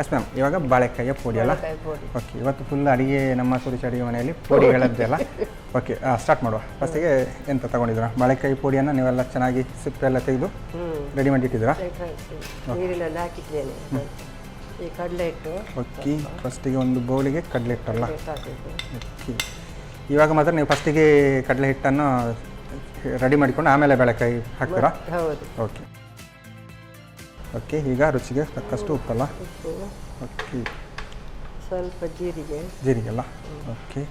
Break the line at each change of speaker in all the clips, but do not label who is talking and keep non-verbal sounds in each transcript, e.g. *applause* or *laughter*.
Yes ma'am ಇವಾಗ ಬಾಳೆಕಾಯಿಯ ಪುಡಿ ಅಲ್ಲ? ಓಕೆ ಇವತ್ತು ಫುಲ್ ಅಡಿಗೆ ನಮ್ಮ ಸುರಿಸಿ ಅಡುಗೆ ಮನೆಯಲ್ಲಿ ಪುಡಿಗಳದ್ದೆಲ್ಲ ಓಕೆ ಸ್ಟಾರ್ಟ್ ಮಾಡುವ. ಫಸ್ಟಿಗೆ ಎಂತ ತಗೊಂಡಿದ್ರ ಬಾಳೆಕಾಯಿ ಪುಡಿಯನ್ನು ನೀವೆಲ್ಲ ಚೆನ್ನಾಗಿ ಸಿಪ್ಪೆಲ್ಲ ತೆಗೆದು ರೆಡಿ ಮಾಡಿ ಇಟ್ಟಿದ್ದೀರಾ?
ನೀರಿನಲ್ಲಿ ಹಾಕಿದ್ದೇನೆ. ಈ ಕಡಲೆ ಹಿಟ್ಟು.
ಓಕೆ ಫಸ್ಟಿಗೆ ಒಂದು ಬೌಲಿಗೆ ಕಡಲೆ ಹಿಟ್ಟಲ್ಲ ಓಕೆ ಇವಾಗ ಮಾತ್ರ ನೀವು ಫಸ್ಟಿಗೆ ಕಡಲೆ ಹಿಟ್ಟನ್ನು ರೆಡಿ ಮಾಡಿಕೊಂಡು ಆಮೇಲೆ ಬಾಳೆಕಾಯಿ ಹಾಕ್ತೀರಾ?
ಹೌದು.
ಓಕೆ ಓಕೆ ಈಗ ರುಚಿಗೆ ತಕ್ಕಷ್ಟು ಉಪ್ಪಲ್ಲ?
ಉಪ್ಪು
ಓಕೆ.
ಸ್ವಲ್ಪ ಜೀರಿಗೆ.
ಜೀರಿಗೆ ಅಲ್ಲ ಓಕೆ.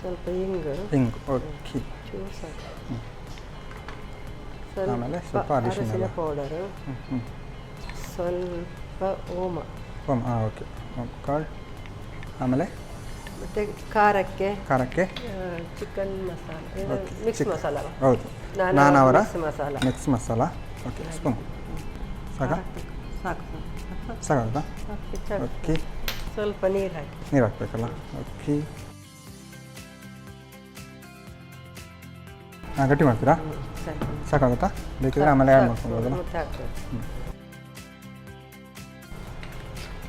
ಸ್ವಲ್ಪ ಹಿಂಗು
ಹಿಂಗು ಓಕೆ.
ಚೂರು ಸಾಕು
ಆಮೇಲೆ ಸ್ವಲ್ಪ ಅರಿಶಿನ
ಪೌಡರ್. ಸ್ವಲ್ಪ ಓಮ.
ಓಮ ಹಾಂ ಓಕೆ. ಕಾಳು. ಆಮೇಲೆ?
ಮತ್ತೆ ಖಾರಕ್ಕೆ
ಖಾರಕ್ಕೆ?
ಚಿಕನ್ ಮಸಾಲೆ. ಮಿಕ್ಸ್. ಮಸಾಲ
ಹೌದು.
ನಾನು
ಅವರ
ಮಿಕ್ಸ್ ಮಸಾಲ.
ಮಿಕ್ಸ್ ಮಸಾಲ. ಓಕೆ ಸ್ಪೂನ್ ಸಾಕ?
ಸಾಕು ಸಾಕು.
ಸಾಕಾಗುತ್ತಾ. ಓಕೆ
ಸ್ವಲ್ಪ ನೀರು ಹಾಕಿ.
ನೀರು ಹಾಕ್ಬೇಕಲ್ಲ? ಓಕೆ. ಹಾಂ ಗಟ್ಟಿ ಮಾಡ್ತೀರಾ?
ಸಾಕು
ಸಾಕಾಗುತ್ತಾ? ಬೇಕಿದ್ರೆ ಆಮೇಲೆ ಆ್ಯಡ್ ಮಾಡ್ಕೊಬೋದಲ್ಲ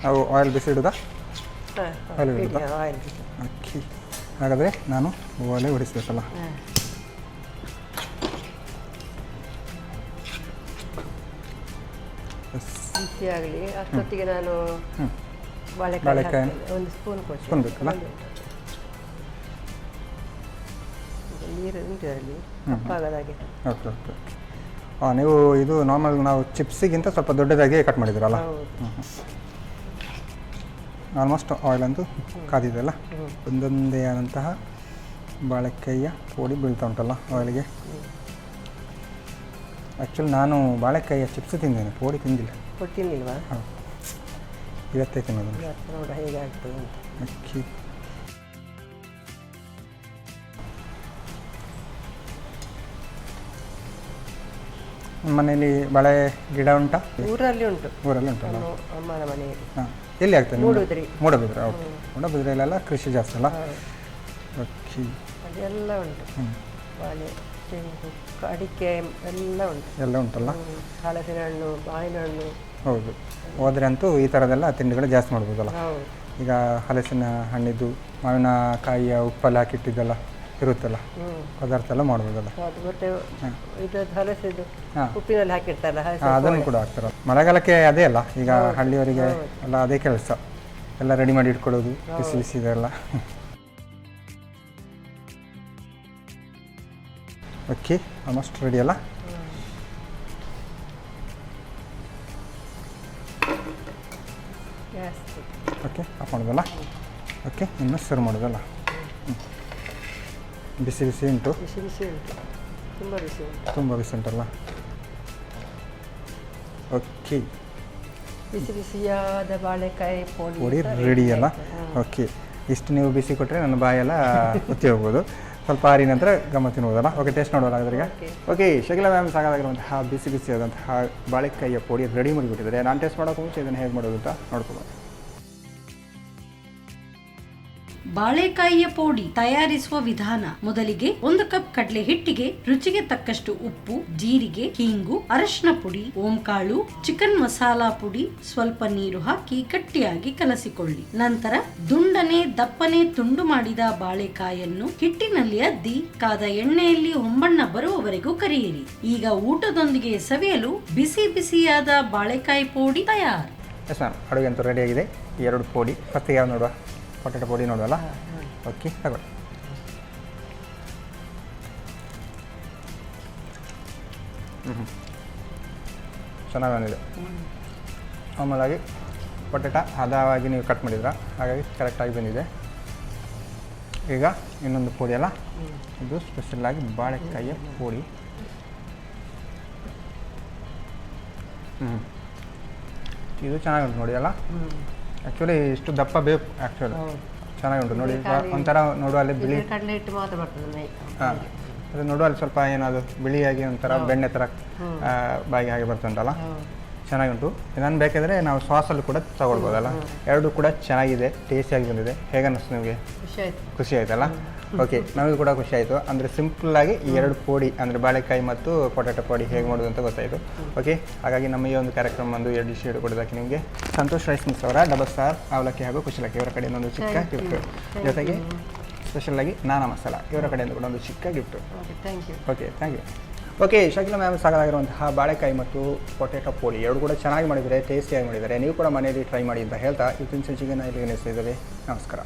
ಅವು ಆಯಿಲ್ ಬಿಸಿ ಇಡೋದಾ? Oil
oil
okay. ಹಾಗಾದರೆ ನಾನು ಒಲೆ ಹೊಡಿಸ್ಬೇಕಲ್ಲ
ಅಷ್ಟೊತ್ತಿಗೆ ನಾನು ಬಾಳೆಕಾಯಿ. ಒಂದು ಸ್ಪೂನ್
ಸ್ಪೂನ್ ಬೇಕಲ್ಲ?
ನೀರು ಉಂಟು.
ಓಕೆ ಓಕೆ ಹಾಂ ನೀವು ಇದು ನಾರ್ಮಲ್ ನಾವು ಚಿಪ್ಸಿಗಿಂತ ಸ್ವಲ್ಪ ದೊಡ್ಡದಾಗಿ ಕಟ್
ಮಾಡಿದ್ರಲ್ಲ
ಆಲ್ಮೋಸ್ಟ್ ಆಯಿಲ್ ಅಂತೂ ಕಾದಿದೆಯಲ್ಲ ಒಂದೊಂದೇ ಆದಂತಹ ಬಾಳೆಕಾಯಿಯ ಪೋಡಿ ಬೀಳ್ತಾ ಉಂಟಲ್ಲ ಆಯಿಲ್ಗೆ ಆ್ಯಕ್ಚುಲಿ ನಾನು ಬಾಳೆಕಾಯಿಯ ಚಿಪ್ಸ್ ತಿಂದೇನೆ ಪೋಡಿ ತಿಂದಿಲ್ಲ.
ಕೊಟ್ಟಿನಿಲ್ವಾ
ಹಾಂ. ಇವತ್ತೇ ತಿನ್ನೋದು
ಇವತ್ತು ನೋಡ ಹೇಗಾಗ್ತದೆ ಅಂತ.
ಅಕ್ಕಿ. ಮನೇಲಿ ಬಾಳೆ ಗಿಡ ಉಂಟಾ?
ಊರಲ್ಲಿ ಉಂಟು.
ಊರಲ್ಲಿ ಉಂಟು
ನಮ್ಮ ಅಮ್ಮನ ಮನೆಯಲ್ಲಿ.
ಹಾಂ. ಎಲ್ಲಿ ಆಗ್ತದೆ?
ಮೂಡುದ್ರಿ
ಮೂಡಬಿದ್ರೆ. ಓಕೆ. ಮೂಡಬಿದ್ರೆಲ್ಲ ಕೃಷಿ ಜಾಸ್ತಿ ಅಲ್ಲ? ಅಕ್ಕಿ.
ಅದೆಲ್ಲ ಉಂಟು. ಬಾಳೆ ತೆಂಗು ಅಡಿಕೆ ಎಲ್ಲ ಉಂಟು.
ಎಲ್ಲ ಉಂಟಲ್ಲ.
ಹಲಸಿನ ಹಣ್ಣು ಬಾಯಿನ ಹಣ್ಣು
ಹೌದು. ಹೋದರೆ ಅಂತೂ ಈ ಥರದೆಲ್ಲ ತಿಂಡಿಗಳು ಜಾಸ್ತಿ ಮಾಡ್ಬೋದಲ್ಲ.
ಹೌದು.
ಈಗ ಹಲಸಿನ ಹಣ್ಣಿದ್ದು ಮಾವಿನಕಾಯಿಯ ಉಪ್ಪಲ್ಲಿ ಹಾಕಿಟ್ಟಿದ್ದೆಲ್ಲ ಇರುತ್ತಲ್ಲ ಪದಾರ್ಥ ಎಲ್ಲ ಮಾಡ್ಬೋದಲ್ಲ.
ಅದು ಮತ್ತೆ ಇದು ಹಲಸಿದು
ಹಾಂ.
ಉಪ್ಪಿನಲ್ಲಿ ಹಾಕಿರ್ತಾರಲ್ಲ ಹಲಸು
ಅದನ್ನು ಕೂಡ ಹಾಕ್ತಾರೆ ಮಳೆಗಾಲಕ್ಕೆ ಅದೇ ಅಲ್ಲ ಈಗ ಹಳ್ಳಿಯವರಿಗೆ ಎಲ್ಲ ಅದೇ ಕೆಲಸ. ಎಲ್ಲ ರೆಡಿ ಮಾಡಿ ಇಟ್ಕೊಳ್ಳೋದು ಬಿಸಿ ಬಿಸಿ ಇದೆಲ್ಲ. ಅಕ್ಕಿ ಆಲ್ಮೋಸ್ಟ್ ರೆಡಿ ಅಲ್ಲ? ಓಕೆ ಆಫ್ ಮಾಡೋದಲ್ಲ? ಓಕೆ ಇನ್ನು ಸರ್ವ್ ಮಾಡೋದಲ್ಲ. ಬಿಸಿ ಬಿಸಿ ಉಂಟು?
ಬಿಸಿ ಬಿಸಿ ಉಂಟು. ತುಂಬ ಬಿಸಿ ಉಂಟು.
ತುಂಬ ಬಿಸಿ ಉಂಟಲ್ಲ ಓಕೆ.
ಬಿಸಿ ಬಿಸಿಯಾದ ಬಾಳೆಕಾಯಿ ಪೋಡಿ
ರೆಡಿ ಅಲ್ಲ? ಓಕೆ. ಇಷ್ಟು ನೀವು ಬಿಸಿ ಕೊಟ್ಟರೆ ನನ್ನ ಬಾಯೆಲ್ಲ *laughs* ಒತ್ತಿ ಹೋಗ್ಬೋದು ಸ್ವಲ್ಪ ಆರಿ ನಂತರ ಗಮ್ಮ ತಿನ್ಬೋದಲ್ಲ ಓಕೆ ಟೇಸ್ಟ್ ನೋಡೋಲ್ಲ ಅದ್ರಿಗೆ. ಓಕೆ. ಶಕಿಲ ಮ್ಯಾಮ್ ಸಾಕಾಗಿರುವಂತಹ ಬಿಸಿ ಬಿಸಿ ಬಿಸಿಯಾದಂತಹ ಬಾಳೆಕಾಯಿಯ ಪುಡಿ ರೆಡಿ ಮಾಡಿಬಿಟ್ಟಿದ್ದಾರೆ ನಾನು ಟೇಸ್ಟ್ ಮಾಡೋಕೆ ಮುಂಚೆ ಇದನ್ನು ಹೇಗೆ ಮಾಡೋದು ಅಂತ ನೋಡ್ಕೊಬೋದು
ಬಾಳೆಕಾಯಿಯ ಪೌಡಿ ತಯಾರಿಸುವ ವಿಧಾನ ಮೊದಲಿಗೆ ಒಂದು ಕಪ್ ಕಡಲೆ ಹಿಟ್ಟಿಗೆ, ರುಚಿಗೆ ತಕ್ಕಷ್ಟು ಉಪ್ಪು, ಜೀರಿಗೆ, ಹಿಂಗು, ಅರಶಿನ ಪುಡಿ, ಓಂಕಾಳು, ಚಿಕನ್ ಮಸಾಲಾ ಪುಡಿ, ಸ್ವಲ್ಪ ನೀರು ಹಾಕಿ ಗಟ್ಟಿಯಾಗಿ ಕಲಸಿಕೊಳ್ಳಿ. ನಂತರ ದುಂಡನೆ, ದಪ್ಪನೆ ತುಂಡು ಮಾಡಿದ ಬಾಳೆಕಾಯನ್ನು ಹಿಟ್ಟಿನಲ್ಲಿ ಅದ್ದಿ ಕಾದ ಎಣ್ಣೆಯಲ್ಲಿ ಹೊಂಬಣ್ಣ ಬರುವವರೆಗೂ ಕರಿಯಿರಿ. ಈಗ ಊಟದೊಂದಿಗೆ ಸವಿಯಲು ಬಿಸಿ ಬಿಸಿಯಾದ ಬಾಳೆಕಾಯಿ ಪೋಡಿ ತಯಾರು.
ಎಸ್ ಮ್ಯಾಮ್, ಅಡುಗೆ ಅಂತೂ ರೆಡಿಯಾಗಿದೆ ಎರಡು ಪೋಡಿ. ಫಸ್ಟಿಗೆ ಯಾವ ನೋಡುವ? ಪೊಟೆಟೊ ಪುಡಿ ನೋಡುವಲ್ಲ? ಓಕೆ ತಗೊಳ್ಳಿ. ಹ್ಞೂ ಚೆನ್ನಾಗಿ ಬಂದಿದೆ. ಆಮೇಲಾಗಿ ಪೊಟೆಟ ಹದವಾಗಿ ನೀವು ಕಟ್ ಮಾಡಿದ್ರ ಹಾಗಾಗಿ ಕರೆಕ್ಟಾಗಿ ಬಂದಿದೆ. ಈಗ ಇನ್ನೊಂದು ಪುಡಿ ಅಲ್ಲ? ಇದು ಸ್ಪೆಷಲ್ಲಾಗಿ ಬಾಳೆಕಾಯಿಯ ಪುಡಿ. ಹ್ಞೂ ಇದು ಚೆನ್ನಾಗಿ ನೋಡಿ ಅಲ್ಲ. ಆ್ಯಕ್ಚುಲಿ ಇಷ್ಟು ದಪ್ಪ ಬೇಕು ಆ್ಯಕ್ಚುಲಿ
ಹೌದು.
ಚೆನ್ನಾಗಿ ಉಂಟು ನೋಡಿ ಒಂಥರ ನೋಡುವ ಅಲ್ಲಿ
ಬಿಳಿ ಕಡಲೆ ಹಿಟ್ಟು ಮಾತ್ರ ಬರ್ತದೆ
ಹಾಂ. ಅದು ನೋಡುವಲ್ಲಿ ಸ್ವಲ್ಪ ಏನದು ಬಿಳಿಯಾಗಿ ಒಂಥರ ಬೆಣ್ಣೆ ಥರ ಬಾಯಿಗೆ ಹಾಗೆ ಬರ್ತುಂಟಲ್ಲ? ಚೆನ್ನಾಗುಂಟು. ನಾನು ಬೇಕಾದರೆ ನಾವು ಸಾಸಲ್ಲಿ ಕೂಡ ತಗೊಳ್ಬೋದಲ್ಲ? ಎರಡು ಕೂಡ ಚೆನ್ನಾಗಿದೆ ಟೇಸ್ಟಿಯಾಗಿ ಬಂದಿದೆ. ಹೇಗೆ ಅನ್ನಿಸ್ತು ನಿಮಗೆ?
ಖುಷಿ ಆಯ್ತು.
ಖುಷಿ ಆಯ್ತಲ್ಲ? ಓಕೆ ನಮಗೆ ಕೂಡ ಖುಷಿ ಆಯಿತು. ಅಂದರೆ ಸಿಂಪಲ್ಲಾಗಿ ಈ ಎರಡು ಪೋಡಿ ಅಂದರೆ ಬಾಳೆಕಾಯಿ ಮತ್ತು ಪೊಟ್ಯಾಟೊ ಪೋಡಿ ಹೇಗೆ ಮಾಡೋದು ಅಂತ ಗೊತ್ತಾಯಿತು. ಓಕೆ ಹಾಗಾಗಿ ನಮ್ಮ ಈ ಒಂದು ಕಾರ್ಯಕ್ರಮ ಒಂದು ಎರಡು ಡಿಶ್ ಕೊಡೋದಕ್ಕೆ ನಿಮಗೆ ಸಂತೋಷ್ ರೈಸ್ ಮಿಕ್ಸ್ ಅವರ ಡಬಲ್ ಸ್ಟಾರ್ ಅವಲಕ್ಕಿ ಹಾಗೂ ಕುಶಲಕ್ಕಿ ಇವರ ಕಡೆಯಿಂದ ಒಂದು ಚಿಕ್ಕ ಗಿಫ್ಟು
ಗಿಫ್ಟ್
ಜೊತೆಗೆ
ಸ್ಪೆಷಲ್
ಆಗಿ ನಾನಾ ಮಸಾಲ ಇವರ ಕಡೆಯಿಂದ ಕೂಡ ಒಂದು ಚಿಕ್ಕ gift
okay thank you
okay thank you okay, Shakila ma'am ಸಾಕಾಗಿರುವಂತಹ ಬಾಳೆಕಾಯಿ ಮತ್ತು ಪೊಟೆಟೊ ಪೋಳಿ ಎರಡು ಕೂಡ ಚೆನ್ನಾಗಿ ಮಾಡಿದರೆ ಟೇಸ್ಟಿಯಾಗಿ ಮಾಡಿದ್ದಾರೆ. ನೀವು ಕೂಡ ಮನೆಯಲ್ಲಿ ಟ್ರೈ ಮಾಡಿ ಅಂತ ಹೇಳ್ತಾ ಇವತ್ತಿನ ಸಂಚಿಗೆ ಇಲ್ಲಿಗೆ ನಮಸ್ಕಾರ.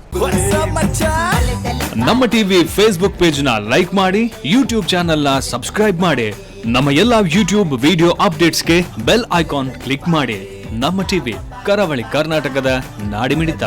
ನಮ್ಮ ಟಿವಿ ಫೇಸ್ಬುಕ್ ಪೇಜ್ನ ಲೈಕ್ ಮಾಡಿ ಯೂಟ್ಯೂಬ್ ಚಾನೆಲ್ನ ಸಬ್ಸ್ಕ್ರೈಬ್ ಮಾಡಿ, ನಮ್ಮ ಎಲ್ಲ ಯೂಟ್ಯೂಬ್ ವಿಡಿಯೋ ಅಪ್ಡೇಟ್ಸ್ಗೆ ಬೆಲ್ ಐಕಾನ್ ಕ್ಲಿಕ್ ಮಾಡಿ. ನಮ್ಮ ಟಿವಿ ಕರಾವಳಿ ಕರ್ನಾಟಕದ ನಾಡಿಮಿಡಿತ.